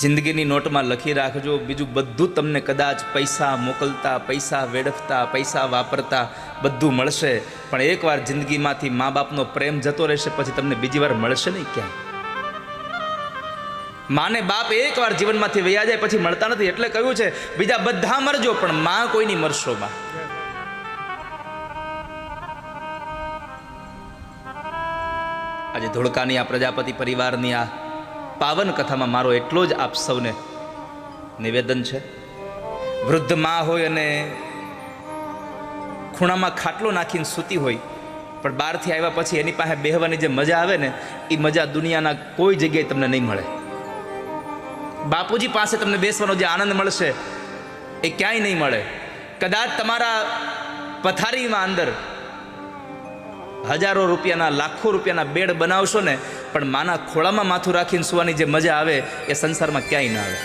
જિંદગીની નોટમાં લખી રાખજો. બીજું બધું તમને કદાચ પૈસા મોકલતા, પૈસા વેડફતા, પૈસા વાપરતા બધું મળશે. પણ એકવાર જિંદગીમાંથી મા બાપનો પ્રેમ જતો રહેશે, પછી તમને બીજી વાર મળશે નહીં ક્યાંય. માને બાપ એકવાર જીવનમાંથી વૈયા જાય, પછી મળતા નથી. એટલે કહ્યું છે, બીજા બધા મરજો, પણ માં કોઈની મરશો, માં. આજે ધોળકાની આ પ્રજાપતિ પરિવારની આ પાવન કથામાં મારો એટલો જ આપ સૌને નિવેદન છે. વૃદ્ધ મા હોય અને ખૂણામાં ખાટલો નાખીને સૂતી હોય, પણ બહારથી આવ્યા પછી એની પાસે બેહવાની જે મજા આવે ને એ મજા દુનિયાના કોઈ જગ્યાએ તમને નહીં મળે. બાપુજી પાસે તમને બેસવાનો જે આનંદ મળશે એ ક્યાંય નહીં મળે. કદાચ તમારા પથારીમાં અંદર હજારો રૂપિયાના, લાખો રૂપિયાના બેડ બનાવશો ને પણ માના ખોળામાં માથું રાખીને સુવાની જે મજા આવે એ સંસારમાં ક્યાંય ના આવે.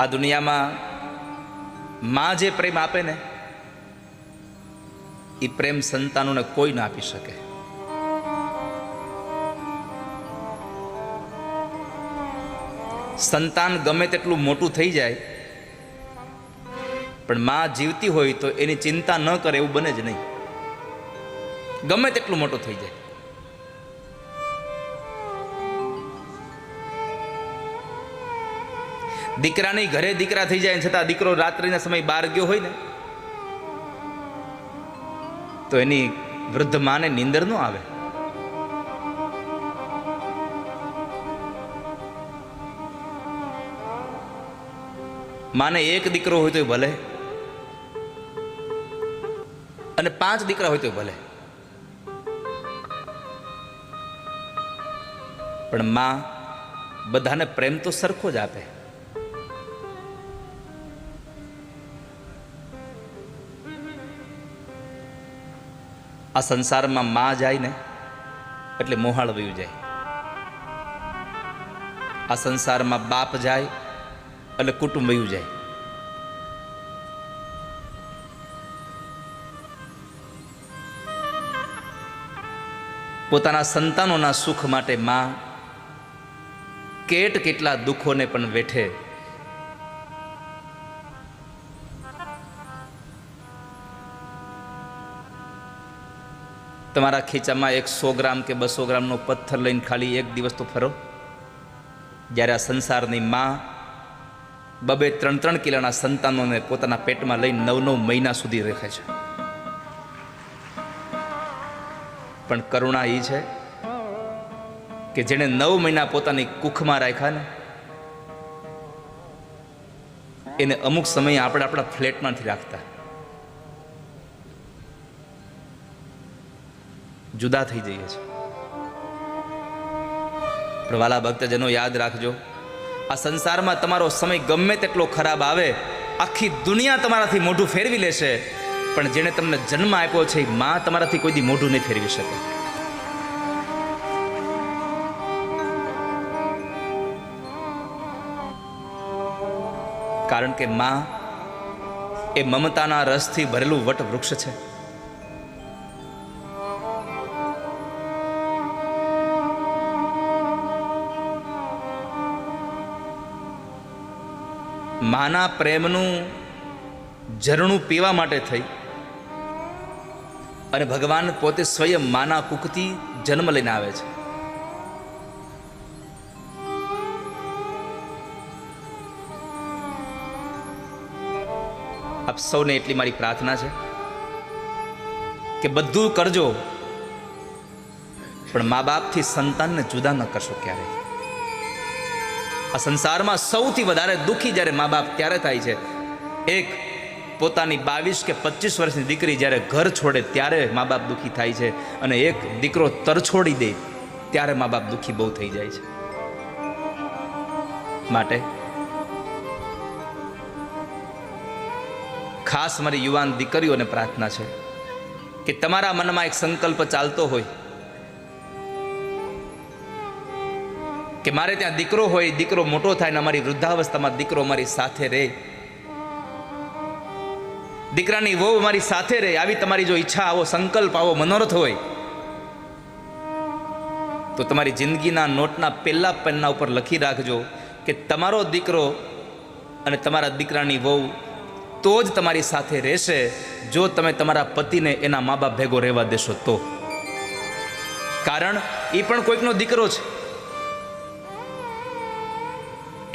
આ દુનિયામાં માં જે પ્રેમ આપે ને એ પ્રેમ સંતાનોને કોઈ ના આપી શકે. સંતાન ગમે તેટલું મોટું થઈ જાય, પણ માં જીવતી હોય તો એની ચિંતા ન કરે એવું બને જ નહીં. ગમે તેટલું મોટું થઈ જાય. દીકરાની ઘરે દીકરા થઈ જાય છતાં દીકરો રાત્રિના સમય બહાર ગયો હોય ને, તો એની વૃદ્ધ માને નીંદર ન આવે. માને એક દીકરો હોય તો ભલે, અને પાંચ દીકરા હોય તો ભલે. પણ માં બધાને પ્રેમ તો સરખો જ આપે. આ સંસારમાં માં જાય ને એટલે મોહાળ વયું જાય. આ સંસારમાં બાપ જાય એટલે કુટુંબ વયું જાય. પોતાના સંતાનોના સુખ માટે માં કેટ કેટલા દુઃખોને પણ વેઠે. તમારા ખીચામાં એક સો ગ્રામ કે બસો ગ્રામનો પથ્થર લઈને ખાલી એક દિવસ તો ફરો. જ્યારે આ સંસારની માં બબે ત્રણ ત્રણ કિલોના સંતાનોને પોતાના પેટમાં લઈને નવ નવ મહિના સુધી રાખે છે. પણ કરુણા એ છે કે જેણે નવ મહિના પોતાની કુખમાં રાખ્યા ને, એને અમુક સમયે આપણે આપણા ફ્લેટમાંથી રાખતા. જુદા થઈ જઈએ છીએ. પણ ભક્તજનો યાદ રાખજો, આ સંસારમાં તમારો સમય ગમે તેટલો ખરાબ આવે, આખી દુનિયા તમારાથી મોઢું ફેરવી લેશે, પણ જેણે તમને જન્મ આપ્યો છે, એ માં તમારાથી કોઈ દી મોઢું નહીં ફેરવી શકે. કારણ કે માં એ મમતાના રસથી ભરેલું વટ વૃક્ષ છે. માના પ્રેમનું ઝરણું પીવા માટે થઈ અને ભગવાન પોતે સ્વયં માના કુકથી જન્મ લઈને આવે છે. આપ સૌને એટલી મારી પ્રાર્થના છે કે બધું કરજો. પણ મા બાપથી સંતાનને જુદા ન કરશો ક્યારે. આ સંસારમાં સૌથી વધારે દુઃખી જ્યારે મા બાપ ત્યારે થાય છે. એક પોતાની બાવીસ કે પચીસ વર્ષની દીકરી જ્યારે ઘર છોડે ત્યારે મા બાપ દુઃખી થાય છે અને એક દીકરો તરછોડી દે ત્યારે મા બાપ દુઃખી બહુ થઈ જાય છે. માટે ખાસ મારી યુવાન દીકરીઓને પ્રાર્થના છે કે તમારા મનમાં એક સંકલ્પ ચાલતો હોય કે મારે ત્યાં દીકરો હોય, દીકરો મોટો થાય ને અમારી વૃદ્ધાવસ્થામાં દીકરો મારી સાથે રહે. દીકરાની વહુ મારી સાથે રહે, આવી તમારી જો ઈચ્છા, આવો સંકલ્પ, આવો મનોરથ હોય, તો તમારી જિંદગીના નોટના પહેલા પન્ના ઉપર લખી રાખજો કે તમારો દીકરો અને તમારા દીકરાની વહુ તો જ તમારી સાથે રહેશે. જો તમે તમારા પતિને એના મા બાપ ભેગો રહેવા દેશો તો. કારણ એ પણ કોઈકનો દીકરો છે.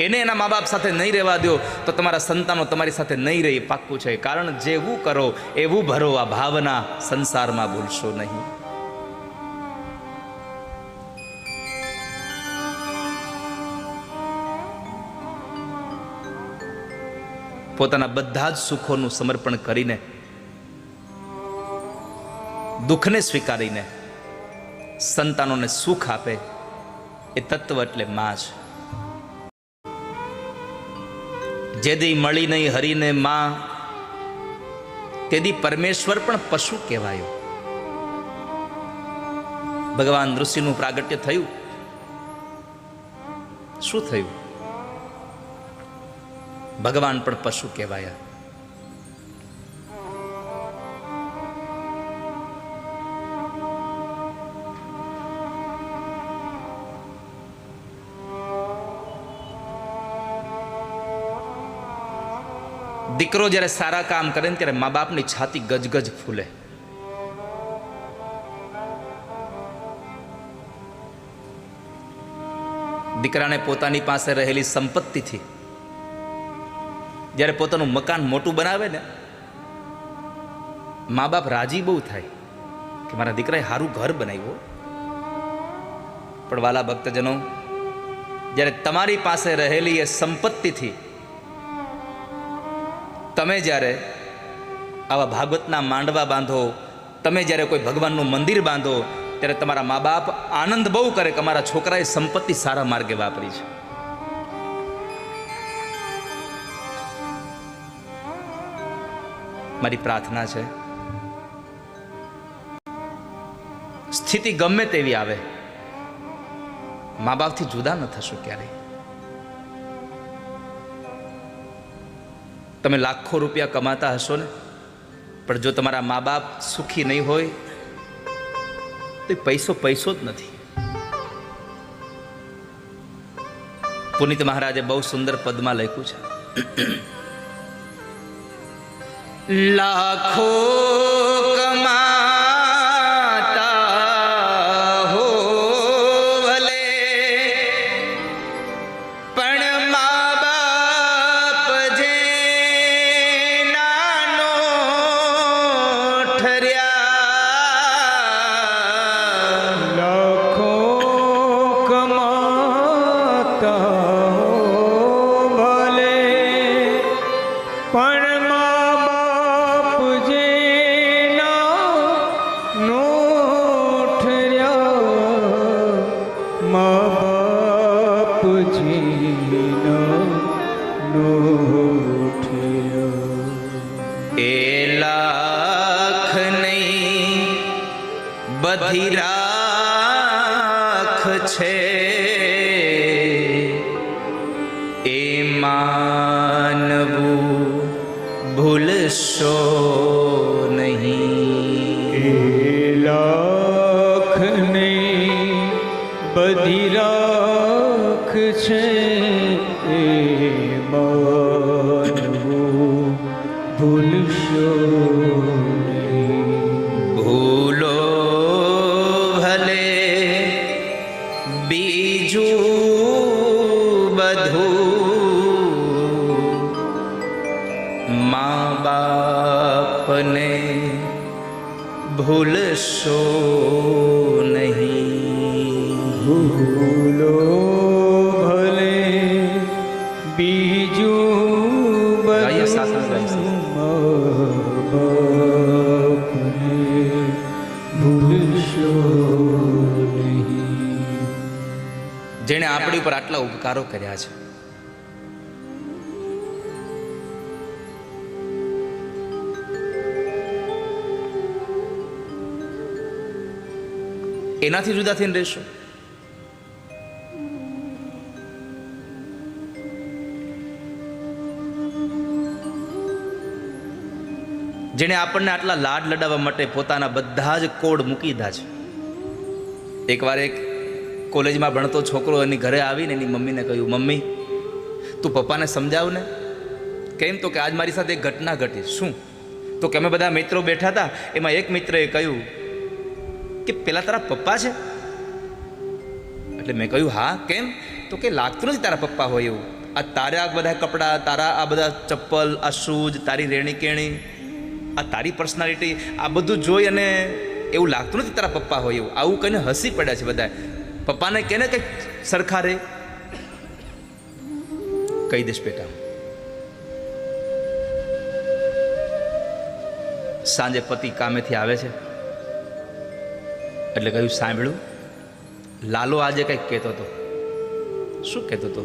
એને એના મા બાપ સાથે નહીં રહેવા દો, તો તમારા સંતાનો તમારી સાથે નહીં રહી, પાક્કું છે. કારણ જેવું કરો, એવું ભરો, આ ભાવના સંસારમાં ભૂલશો નહીં. પોતાના બધા જ સુખોનું સમર્પણ કરીને, દુઃખને સ્વીકારીને, સંતાનોને સુખ આપે એ તત્વ એટલે માં છે. જેદી મળી નહીં હરીને માં, તેદી પરમેશ્વર પણ પશુ કહેવાયો. ભગવાન ઋષિનું પ્રાગટ્ય થયું. શું થયું? ભગવાન પણ પશુ કહેવાયા. દીકરો જ્યારે સારા કામ કરે ને ત્યારે મા બાપની છાતી ગજગજ ફૂલે. દીકરાને પોતાની પાસે રહેલી સંપત્તિથી જ્યારે પોતાનું મકાન મોટું બનાવે ને, મા બાપ રાજી બહુ થાય કે મારા દીકરાએ સારું ઘર બનાવ્યું પણ વાલા ભક્તજનો, જ્યારે તમારી પાસે રહેલી એ સંપત્તિથી તમે જ્યારે આવા ભાગવતના માંડવા બાંધો, તમે જ્યારે કોઈ ભગવાનનું મંદિર બાંધો, ત્યારે તમારા મા બાપ આનંદ બહુ કરે કે અમારા છોકરાએ સંપત્તિ સારા માર્ગે વાપરી છે. મારી પ્રાર્થના છે. સ્થિતિ ગમે તેવી આવે મા બાપથી જુદા ન થશો ક્યારેય. તમે લાખો રૂપિયા કમાતા હશો ને, પણ જો તમારા મા બાપ સુખી નહીં હોય, તો પૈસો પૈસો જ નથી. પુનિત મહારાજે બહુ સુંદર પદમાં લખ્યું છે. લાખો છે એ માનવું ભૂલશો બાપને ભૂલશો નહીં ભૂલો ભલે બીજું ભૂલશો નહીં જેણે આપણી ઉપર આટલા ઉપકારો કર્યા છે. એનાથી જુદા થઈને રહેશો. જેણે આપણને આટલા લાડ લડાવવા માટે પોતાના બધા જ કોડ મૂકી દીધા છે. એકવાર એક કોલેજમાં ભણતો છોકરો એની ઘરે આવીને એની મમ્મીને કહ્યું, મમ્મી, તું પપ્પાને સમજાવ ને? કેમ તો કે આજ મારી સાથે એક ઘટના ઘટી. શું? તો કે અમે બધા મિત્રો બેઠા હતા, એમાં એક મિત્રએ કહ્યું કે પેલા તારા પપ્પા છે? એટલે મેં કહ્યું, હા, કેમ? તો કે લાગતું નથી તારા પપ્પા હોય એવું. આ તારા આ બધા કપડાં, તારા આ બધા ચપ્પલ, આ શૂઝ, તારી રેણી કેણી આ તારી પર્સનાલિટી આ બધું જોઈ અને એવું લાગતું નથી તારા પપ્પા હોય એવું. આવું કહીને હસી પડ્યા છે બધા પપ્પાને કે ને કંઈક સરખા રે. કહી દઈશ બેટા. સાંજે પતિ કામેથી આવે છે. એટલે કહ્યું, સાંભળ્યું? લાલો આજે કંઈક કહેતો હતો. શું કહેતો હતો?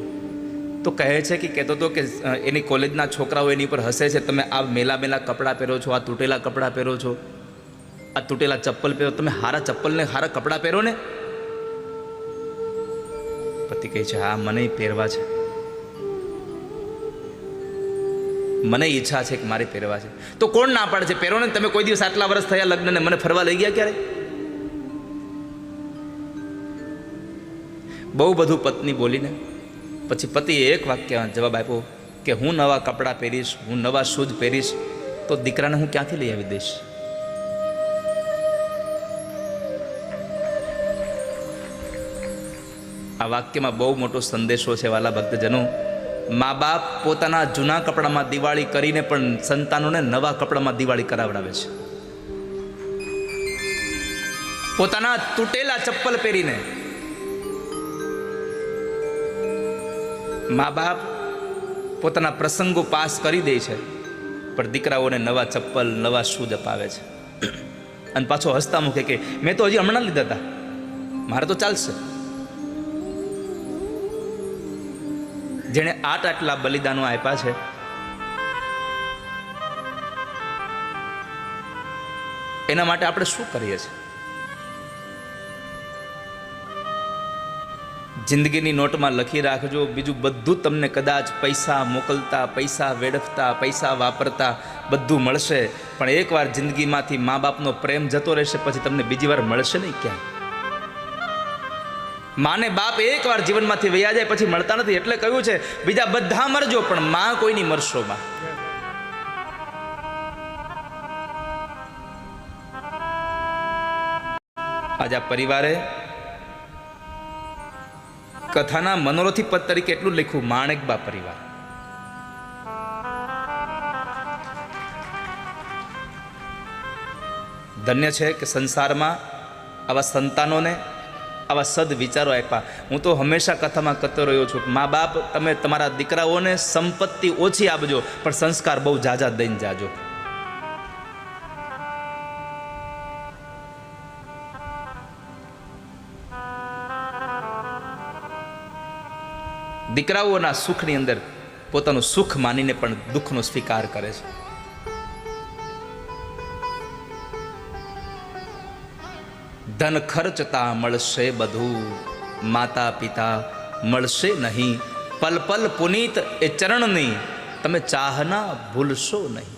તો કહે છે કે, કહેતો હતો કે એની કોલેજના છોકરાઓ એની પર હસે છે. તમે આ મેલા મેલા કપડાં પહેરો છો, આ તૂટેલા કપડાં પહેરો છો, આ તૂટેલા ચપ્પલ પહેરો. તમે હારા ચપ્પલને, હારા કપડાં પહેરો ને? પતિ કહે છે, હા, મને પહેરવા છે. મને ઈચ્છા છે કે મારે પહેરવા છે. તો કોણ ના પાડે છે? પહેરો ને. તમે કોઈ દિવસ આટલા વર્ષ થયા લગ્નને. મને ફરવા લઈ ગયા ક્યારે? બહુ બધું પત્ની બોલીને પછી પતિએ એક વાક્ય જવાબ આપ્યો કે હું નવા કપડાં પહેરીશ, હું નવા શૂઝ પહેરીશ, તો દીકરાને હું ક્યાંથી લઈ આવી દઈશ? આ વાક્યમાં બહુ મોટો સંદેશો છે વાલા ભક્તજનો. મા બાપ પોતાના જૂના કપડામાં દિવાળી કરીને પણ સંતાનોને નવા કપડામાં દિવાળી કરાવડાવે છે. પોતાના તૂટેલા ચપ્પલ પહેરીને મા બાપ પોતાના પ્રસંગો પાસ કરી દે છે, પણ દીકરાઓને નવા ચપ્પલ, નવા શૂઝ અપાવે છે. અને પાછો હસતા મૂકે કે, મેં તો હજી હમણાં લીધા હતા મારે તો ચાલશે. જેણે આટ આટલા બલિદાનો આપ્યા છે, એના માટે આપણે શું કરીએ છીએ? જિંદગીની નોટમાં લખી રાખજો. બીજું બધું તમને કદાચ પૈસા મોકલતા, પૈસા વેડફતા, પૈસા વાપરતા બધું મળશે. પણ એકવાર જિંદગીમાંથી મા બાપનો પ્રેમ જતો રહેશે, પછી તમને બીજી વાર મળશે નહીં ક્યાંય. માને બાપ એકવાર જીવનમાંથી વૈયા જાય, પછી મળતા નથી. એટલે કહ્યું છે, બીજા બધા મરજો, પણ માં કોઈની મરશો માં? આજે પરિવારે કથાના મનોરથી પદ તરીકે એટલું લખ્યું, માણેકબા પરિવાર. ધન્ય છે કે સંસારમાં આવા સંતાનોને આવા સદ વિચારો આપ્યા. હું તો હંમેશા કથામાં કહેતો રહ્યો છું, મા બાપ, તમે તમારા દીકરાઓને સંપત્તિ ઓછી આપજો, પણ સંસ્કાર બહુ જાજા દઈને જાજો. દીકરાઓના સુખની અંદર પોતાનું સુખ માનીને પણ દુઃખનો સ્વીકાર કરે છે. ધન ખર્ચતા મળશે બધું, માતા પિતા મળશે નહીં, પલ પલ પુનીત એ ચરણની તમે ચાહના ભૂલશો નહીં.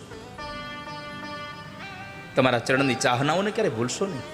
તમારા ચરણની ચાહનાઓને ક્યારે ભૂલશો નહીં?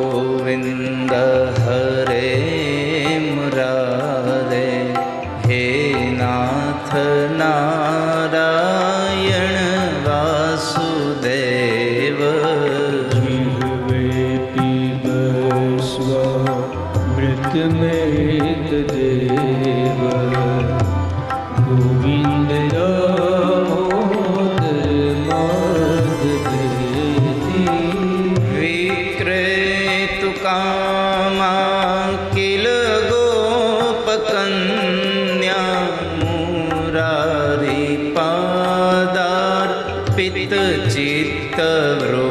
અર્પિત ચિત્તવ્રો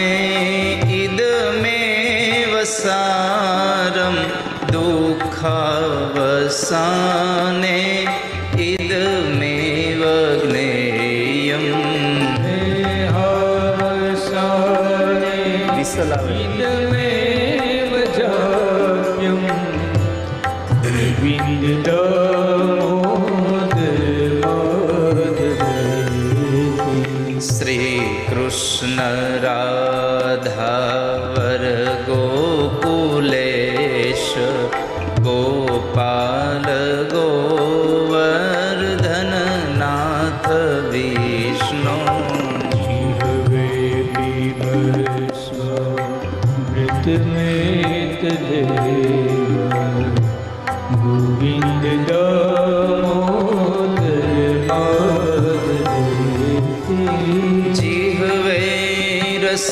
સારમ દુઃખાવસાને ઇદમે વગ્નેયમ હે હવસાને વિસલાવે मेत गोविंद दामोद जीव वै रस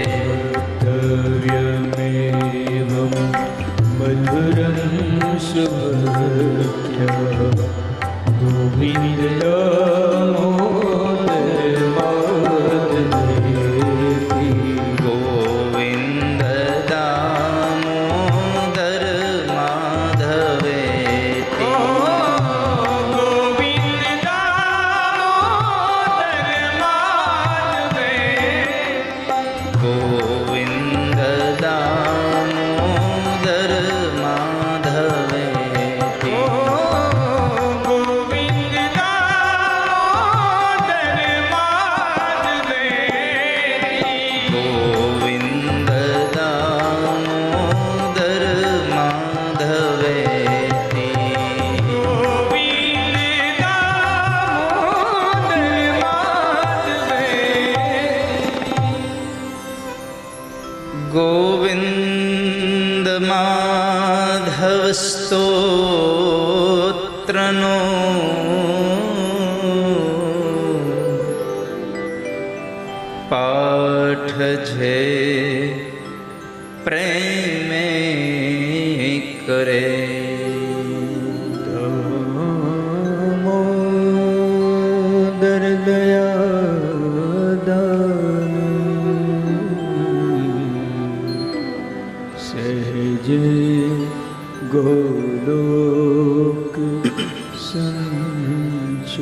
need a love. સ્તોત્રનો પાઠ છે પ્રેમ સંચરે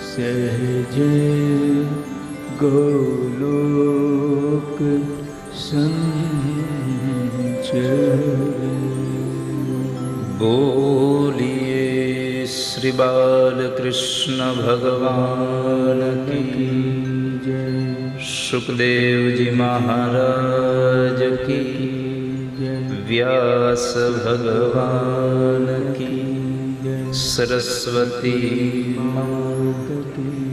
સહજે ગોલોક સંચરે બોલીએ શ્રી બાલકૃષ્ણ ભગવાન કી જય સુખદેવજી મહારાજ કી વ્યાસ ભગવાન કી સરસ્વતી માતા